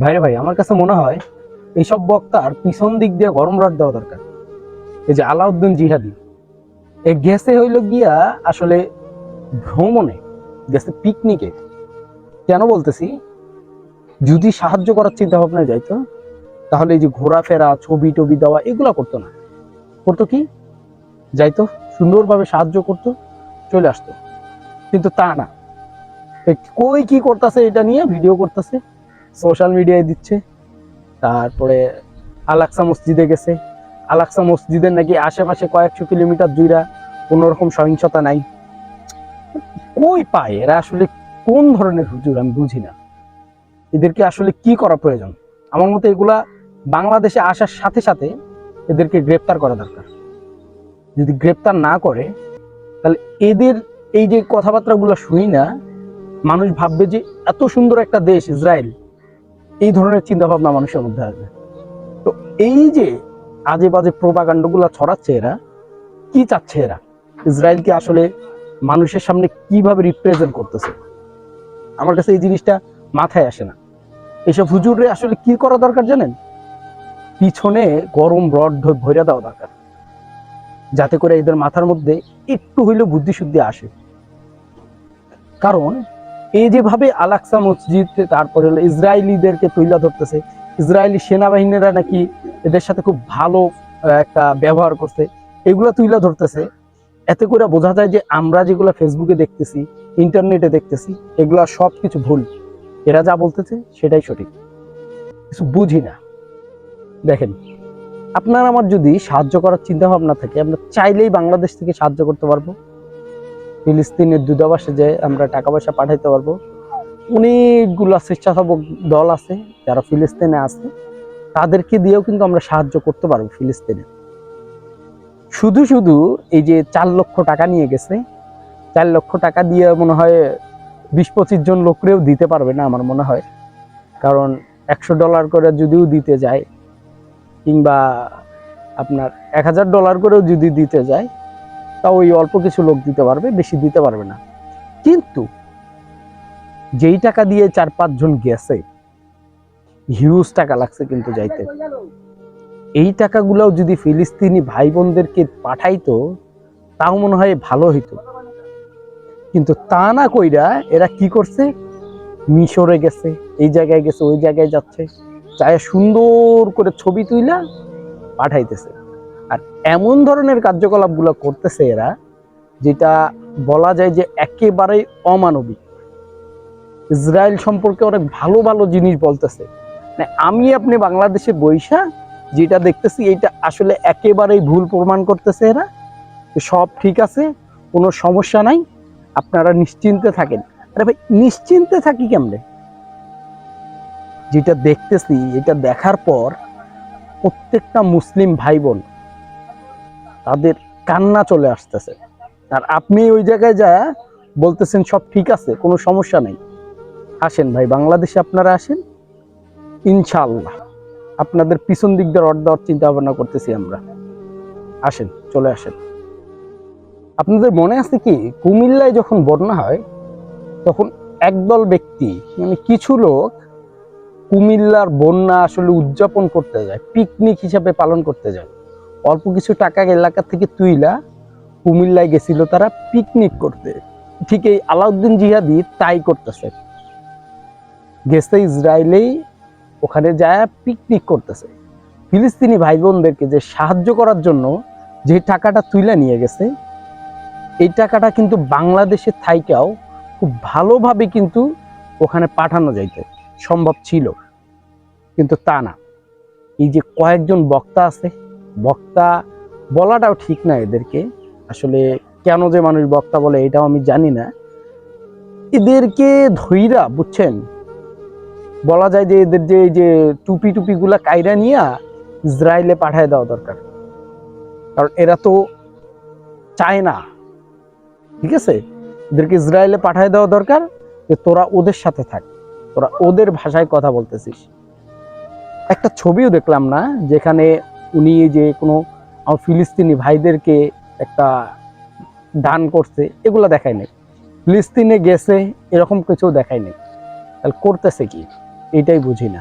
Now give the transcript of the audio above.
ভাইরে ভাই, আমার কাছে মনে হয় এইসব বক্তার পিছন দিক দিয়ে গরম রাত দেওয়া দরকার। এই যে আলাউদ্দিন জিহাদি, এ গেছে হইল গিয়া আসলে ভ্রমণে, গেছে পিকনিকে কেন বলতেছি? যদি সাহায্য করার চিন্তা ভাবনায় যাইতো তাহলে এই যে ঘোরাফেরা ছবি টবি দেওয়া, এগুলা করতো না। করতো কি? যাইতো, সুন্দরভাবে সাহায্য করতো, চলে আসতো। কিন্তু তা না। কই কি করতেছে এটা নিয়ে ভিডিও করতেছে। সোশ্যাল মিডিয়ায় দিচ্ছে। তারপরে আলাক্সা মসজিদে গেছে। আলাক্সা মসজিদের নাকি আশেপাশে কয়েকশো কিলোমিটার জুড়া কোনো রকম সহিংসতা নাই। কই পায়? এরা আসলে কোন ধরনের হুজুর আমি বুঝি না। এদেরকে আসলে কি করা প্রয়োজন? আমার মতে এগুলা বাংলাদেশে আসার সাথে সাথে এদেরকে গ্রেপ্তার করা দরকার। যদি গ্রেপ্তার না করে, তাহলে এদের এই যে কথাবার্তাগুলো শুনি না, মানুষ ভাববে যে এত সুন্দর একটা দেশ, ইসরায়েল এই ধরনের চিন্তা ভাবনা মানুষের মধ্যে আসবে। তো এই যে আজে বাজে প্রোপাকাণ্ডগুলো ছড়াচ্ছে এরা, কি চাচ্ছে এরা? ইসরায়েলকে আসলে মানুষের সামনে কীভাবে রিপ্রেজেন্ট করতেছে? আমার কাছে এই জিনিসটা মাথায় আসে না। এসব হুজুরে আসলে কি করা দরকার জানেন? পিছনে গরম রড ভরে দেওয়া দরকার। যাতে করে এদের মাথার মধ্যে একটু হইলেও বুদ্ধি শুদ্ধি আসে। কারণ এই যেভাবে আলাক্সা মসজিদ, তারপরে হলো ইসরায়েলিদেরকে তুইলা ধরতেছে, ইসরায়েলি সেনাবাহিনীরা নাকি এদের সাথে খুব ভালো একটা ব্যবহার করছে, এগুলো তুইলা ধরতেছে। এতে করে বোঝা যায় যে আমরা যেগুলো ফেসবুকে দেখতেছি, ইন্টারনেটে দেখতেছি, এগুলা সব কিছু ভুল। এরা যা বলতেছে সেটাই সঠিক। কিছু বুঝি না। দেখেন, আপনার আমার যদি সাহায্য করার চিন্তা ভাবনা থাকে, আমরা চাইলেই বাংলাদেশ থেকে সাহায্য করতে পারব। ফিলিস্তিনের দূতাবাসে যে আমরা টাকা পয়সা পাঠাইতে পারব, অনেকগুলো স্বেচ্ছাসেবক দল আছে যারা ফিলিস্তিনে আছে, তাদেরকে দিয়েও কিন্তু আমরা সাহায্য করতে পারব ফিলিস্তিনে। শুধু শুধু এই যে চার লক্ষ টাকা নিয়ে গেছে, চার লক্ষ টাকা দিয়ে মনে হয় বিশ পঁচিশ জন লোকরেও দিতে পারবে না আমার মনে হয়। কারণ একশো ডলার করে যদিও দিতে যায়, কিংবা আপনার এক হাজার ডলার করেও যদি দিতে যায় তাও ওই অল্প কিছু লোক দিতে পারবে, বেশি দিতে পারবে না। কিন্তু যেই টাকা দিয়ে চার পাঁচজন গেছে হিউজ টাকা লাগছে কিন্তু যাইতে। এই টাকাগুলোও যদি ফিলিস্তিনি ভাই বোনদেরকে পাঠাইতো, তাও মনে হয় ভালো হইতো। কিন্তু তা না কইরা এরা কি করছে? মিশরে গেছে, এই জায়গায় গেছে, ওই জায়গায় যাচ্ছে, চায় সুন্দর করে ছবি তুইলা পাঠাইতেছে। আর এমন ধরনের কার্যকলাপগুলো করতেছে এরা, যেটা বলা যায় যে একেবারেই অমানবিক। ইসরায়েল সম্পর্কে অনেক ভালো ভালো জিনিস বলতেছে। মানে আমি আপনি বাংলাদেশে বৈশা যেটা দেখতেছি, এটা আসলে একেবারেই ভুল প্রমাণ করতেছে এরা। সব ঠিক আছে, কোনো সমস্যা নাই, আপনারা নিশ্চিন্তে থাকেন। আরে ভাই, নিশ্চিন্তে থাকি কেমনে? যেটা দেখতেছি, এটা দেখার পর প্রত্যেকটা মুসলিম ভাই বোন তাদের কান্না চলে আসতেছে। আর আপনি ওই জায়গায় যা বলতেছেন সব ঠিক আছে, কোনো সমস্যা নেই। আসেন ভাই, বাংলাদেশে আপনারা আসেন ইনশাল্লাহ আপনাদের পিছন দিক দিয়ে রড দেওয়ার চিন্তা ভাবনা করতেছি আমরা। আসেন, চলে আসেন। আপনাদের মনে আছে কি, কুমিল্লায় যখন বন্যা হয়, তখন একদল ব্যক্তি মানে কিছু লোক কুমিল্লার বন্যা আসলে উদযাপন করতে যায়, পিকনিক হিসাবে পালন করতে যায়। অল্প কিছু টাকা এলাকা থেকে তুইলা কুমিল্লায় গেছিল তারা পিকনিক করতে। ঠিক এই আলাউদ্দিন জিহাদি তাই করতেছে। গেছে ইসরায়েলেই ওখানে যায় পিকনিক করতেছে। ফিলিস্তিনি ভাই বোনদেরকে যে সাহায্য করার জন্য যে টাকাটা তুইলা নিয়ে গেছে, এই টাকাটা কিন্তু বাংলাদেশের থাইকাও খুব ভালোভাবে কিন্তু ওখানে পাঠানো যাইতে। সম্ভব ছিল। কিন্তু তা না। এই যে কয়েকজন বক্তা আছে বক্তা বলাটাও ঠিক না এদেরকে। আসলে কেন যে মানুষ বক্তা বলে এটাও আমি জানি না। এদেরকে ধইরা, বুঝছেন? বলা যায় যে এদের যে যে টুপি টুপি গুলা কাইরা নিয়া ইসরায়েলে পাঠায় দেওয়া দরকার। কারণ এরা তো চায় না। ঠিক আছে? এদেরকে ইসরায়েলে পাঠায় দেওয়া দরকার যে তোরা ওদের সাথে থাক। তোরা ওদের ভাষায় কথা বলতেছিস। একটা ছবিও দেখলাম না, যেখানে উনি যে কোনো ফিলিস্তিনি ভাইদেরকে একটা দান করছে, এগুলো দেখায় নেই। ফিলিস্তিনে গেছে, এরকম কিছু দেখায় নাই। তাহলে করতেছে কি? এটাই বুঝি না।